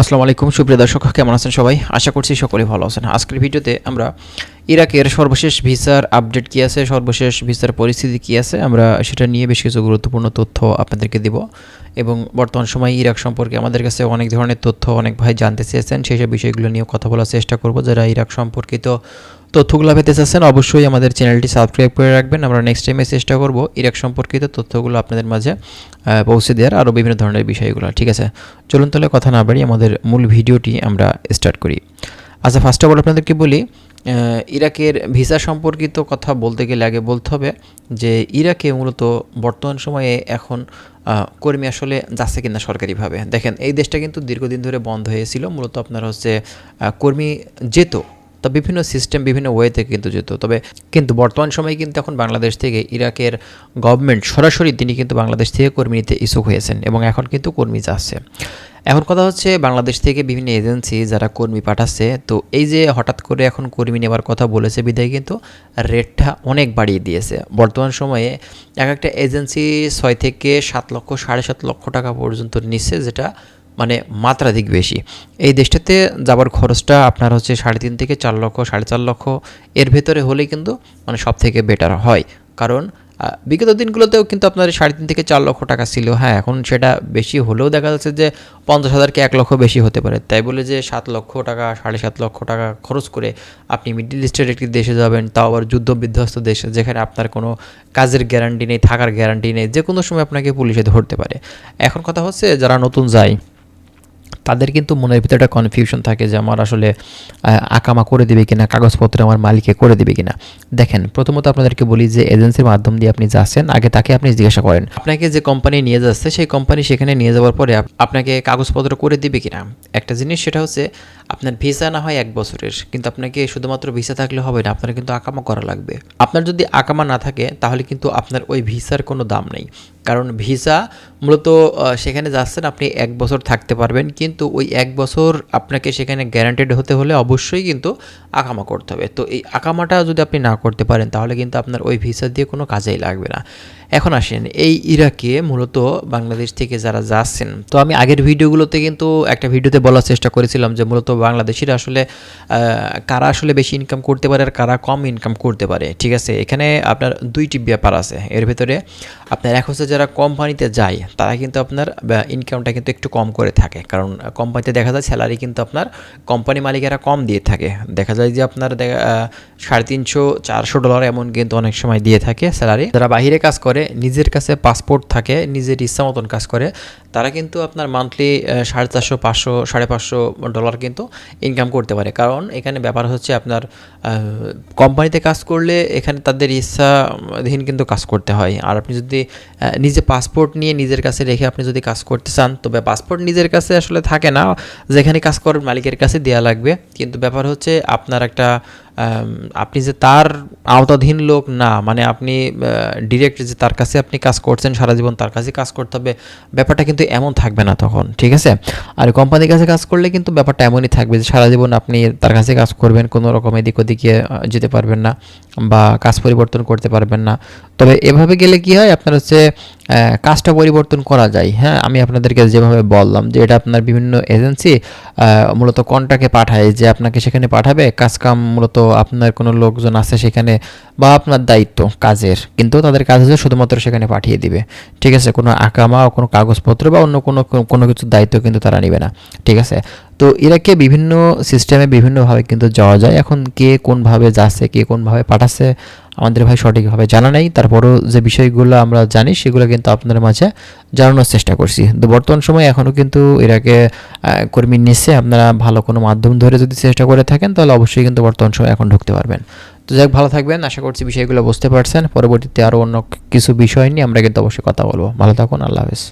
আসসালামু আলাইকুম, সুপ্রিয় দর্শক, কেমন আছেন সবাই? আশা করছি সকলে ভালো আছেন। আজকের ভিডিওতে আমরা ইরাকের সর্বশেষ ভিসার আপডেট কী আছে, সর্বশেষ ভিসার পরিস্থিতি কী আছে, আমরা সেটা নিয়ে বেশ কিছু গুরুত্বপূর্ণ তথ্য আপনাদেরকে দিব। এবং বর্তমান সময়ে ইরাক সম্পর্কে আমাদের কাছে অনেক ধরনের তথ্য অনেক ভাই জানতে চেয়েছেন, সেই সব বিষয়গুলো নিয়ে কথা বলার চেষ্টা করব, যারা ইরাক সম্পর্কিত তথ্যগুলো পেতে চাচ্ছেন, অবশ্যই আমাদের চ্যানেলটি সাবস্ক্রাইব করে রাখবেন। আমরা নেক্সট টাইমে চেষ্টা করব ইরাক সম্পর্কিত তথ্যগুলো আপনাদের মাঝে পৌঁছে দেওয়ার আরও বিভিন্ন ধরনের বিষয়গুলো। ঠিক আছে? চলুন তাহলে কথা না বাড়ি আমাদের মূল ভিডিওটি আমরা স্টার্ট করি। আচ্ছা ফার্স্ট অফ অল আপনাদেরকে বলি ইরাকের ভিসা সম্পর্কিত কথা বলতে গেলে আগে বলতে হবে যে ইরাকে মূলত বর্তমান সময়ে এখন কর্মী আসলে যাচ্ছে কিনা সরকারিভাবে। দেখেন, এই দেশটা কিন্তু দীর্ঘদিন ধরে বন্ধ হয়েছিল। মূলত আপনার হচ্ছে কর্মী যেত তা বিভিন্ন সিস্টেম বিভিন্ন ওয়েতে কিন্তু যেত। তবে কিন্তু বর্তমান সময়ে কিন্তু এখন বাংলাদেশ থেকে ইরাকের গভর্নমেন্ট সরাসরি তিনি কিন্তু বাংলাদেশ থেকে কর্মী নিতে ইচ্ছুক হয়েছেন এবং এখন কিন্তু কর্মী যাচ্ছে। এখন কথা হচ্ছে বাংলাদেশ থেকে বিভিন্ন এজেন্সি যারা কর্মী পাঠাচ্ছে, তো এই যে হঠাৎ করে এখন কর্মী নেওয়ার কথা বলেছে বিধায় কিন্তু রেটটা অনেক বাড়িয়ে দিয়েছে। বর্তমান সময়ে এক একটা এজেন্সি ছয় থেকে সাত লক্ষ, সাড়ে সাত লক্ষ টাকা পর্যন্ত নিচ্ছে, যেটা মানে মাত্রাধিক বেশি। এই দেশটাতে যাবার খরচটা আপনার হচ্ছে সাড়ে তিন থেকে চার লক্ষ, সাড়ে চার লক্ষ এর ভেতরে হলেই কিন্তু মানে সব থেকে বেটার হয়। কারণ বিগত দিনগুলোতেও কিন্তু আপনার সাড়ে তিন থেকে চার লক্ষ টাকা ছিল। হ্যাঁ এখন সেটা বেশি হলেও দেখা যাচ্ছে যে পঞ্চাশ হাজারকে এক লক্ষ বেশি হতে পারে। তাই বলে যে সাত লক্ষ টাকা, সাড়ে সাত লক্ষ টাকা খরচ করে আপনি মিডল ইস্টের একটি দেশে যাবেন, তাও আবার যুদ্ধ বিধ্বস্ত দেশে যেখানে আপনার কোনো কাজের গ্যারান্টি নেই, থাকার গ্যারান্টি নেই যে কোনো সময় আপনাকে পুলিশে ধরতে পারে। এখন কথা হচ্ছে যারা নতুন যায় তাদের কিন্তু মনের ভিতরে একটা কনফিউশন থাকে যে আমার আসলে আকামা করে দেবে কিনা, কাগজপত্র আমার মালিকে করে দেবে কিনা। দেখেন, প্রথমত আপনাদেরকে বলি যে এজেন্সির মাধ্যম দিয়ে আপনি যাচ্ছেন, আগে তাকে আপনি জিজ্ঞাসা করেন, আপনাকে যে কোম্পানি নিয়ে যাচ্ছে, সেই কোম্পানি সেখানে নিয়ে যাওয়ার পরে আপনাকে কাগজপত্র করে দিবে কিনা? একটা জিনিস সেটা হচ্ছে, আপনার ভিসা না হয় এক বছরের, কিন্তু আপনাকে শুধুমাত্র ভিসা থাকলে হবে না, আপনার কিন্তু আকামা করা লাগবে। আপনার যদি আকামা না থাকে, তাহলে কিন্তু আপনার ওই ভিসার কোনো দাম নেই। কারণ ভিসা মূলত সেখানে যাচ্ছেন আপনি এক বছর থাকতে পারবেন, কিন্তু ওই এক বছর আপনাকে সেখানে গ্যারান্টেড হতে হলে অবশ্যই কিন্তু আকামা করতে হবে। তো এই আকামাটা যদি আপনি না করতে পারেন, তাহলে কিন্তু আপনার ওই ভিসা দিয়ে কোনো কাজেই লাগবে না। এখন আসেন, এই ইরাকে মূলত বাংলাদেশ থেকে যারা যাচ্ছেন, তো আমি আগের ভিডিওগুলোতে কিন্তু একটা ভিডিওতে বলার চেষ্টা করেছিলাম যে মূলত বাংলাদেশিরা আসলে কারা আসলে বেশি ইনকাম করতে পারে আর কারা কম ইনকাম করতে পারে, ঠিক আছে? এখানে আপনার দুইটি ব্যাপার আছে, এর ভেতরে আপনার এক হচ্ছে কোম্পানিতে যায়, তারা কিন্তু আপনার ইনকামটা কিন্তু একটু কম করে থাকে। কারণ কোম্পানিতে দেখা যায় স্যালারি কিন্তু আপনার কোম্পানি মালিকেরা কম দিয়ে থাকে। দেখা যায় যে আপনার সাড়ে তিনশো, চারশো ডলার এমন কিন্তু অনেক সময় দিয়ে থাকে স্যালারি যারা বাইরে কাজ করে, নিজের কাছে পাসপোর্ট থাকে, নিজের ইচ্ছা মতন কাজ করে, তারা কিন্তু আপনার মান্থলি সাড়ে চারশো, পাঁচশো, সাড়ে পাঁচশো ডলার কিন্তু ইনকাম করতে পারে। কারণ, এখানে ব্যাপার হচ্ছে আপনার কোম্পানিতে কাজ করলে এখানে তাদের ইচ্ছাধীন কিন্তু কাজ করতে হয়। আর আপনি যদি নিজে পাসপোর্ট নিয়ে নিজের কাছে রেখে আপনি যদি কাজ করতে চান, তবে পাসপোর্ট নিজের কাছে আসলে থাকে না। যেখানে কাজ করেন মালিকের কাছে দেওয়া লাগবে। কিন্তু ব্যাপার হচ্ছে, আপনার একটা আপনি যে তার আওতাধীন লোক, না মানে আপনি ডিরেক্ট যে তার কাছে আপনি কাজ করছেন সারা জীবন, তার কাছে কাজ করতে হবে, ব্যাপারটা কিন্তু এমন থাকবে না তখন, ঠিক আছে? আর কোম্পানির কাছে কাজ করলে কিন্তু ব্যাপারটা এমনই থাকবে যে সারা জীবন আপনি তার কাছে কাজ করবেন, কোনো রকম এদিক ওদিকে যেতে পারবেন না বা কাজ পরিবর্তন করতে পারবেন না। তবে এভাবে গেলে কি হয়? আপনার হচ্ছে কাজটা পরিবর্তন করা যায়। হ্যাঁ আমি আপনাদেরকে যেভাবে বললাম যে এটা আপনার বিভিন্ন এজেন্সি মূলত কন্ট্রাক্টে পাঠায়, যে আপনাকে সেখানে পাঠাবে কাজ কাম মূলত আপনার কোনো লোকজন আছে সেখানে বা আপনার দায়িত্ব কাজের, কিন্তু তাদের কাজ হচ্ছে শুধুমাত্র সেখানে পাঠিয়ে দিবে। ঠিক আছে, কোনো আকামা, কোনো কাগজপত্র বা অন্য কোনো কোনো কিছুর দায়িত্ব কিন্তু তারা নেবে না। ঠিক আছে, তো ইরাকে বিভিন্ন সিস্টেমে বিভিন্নভাবে কিন্তু যাওয়া যায়। এখন কে কোনভাবে যাচ্ছে, কে কোনভাবে পাঠাচ্ছে আমাদের ভাই সঠিকভাবে জানা নেই, তারপরও যে বিষয়গুলো আমরা জানি, সেগুলো কিন্তু আপনাদের মাঝে জানানোর চেষ্টা করছি। তো বর্তমান সময়ে এখনও কিন্তু এরাকে কর্মী নিচ্ছে আপনারা ভালো কোনো মাধ্যম ধরে যদি চেষ্টা করে থাকেন, তাহলে অবশ্যই কিন্তু বর্তমান সময়ে এখন ঢুকতে পারবেন। তো যাক, ভালো থাকবেন, আশা করছি বিষয়গুলো বুঝতে পারছেন। পরবর্তীতে আরও অন্য কিছু বিষয় নিয়ে আমরা কিন্তু অবশ্যই কথা বলব। ভালো থাকুন, আল্লাহ হাফেজ।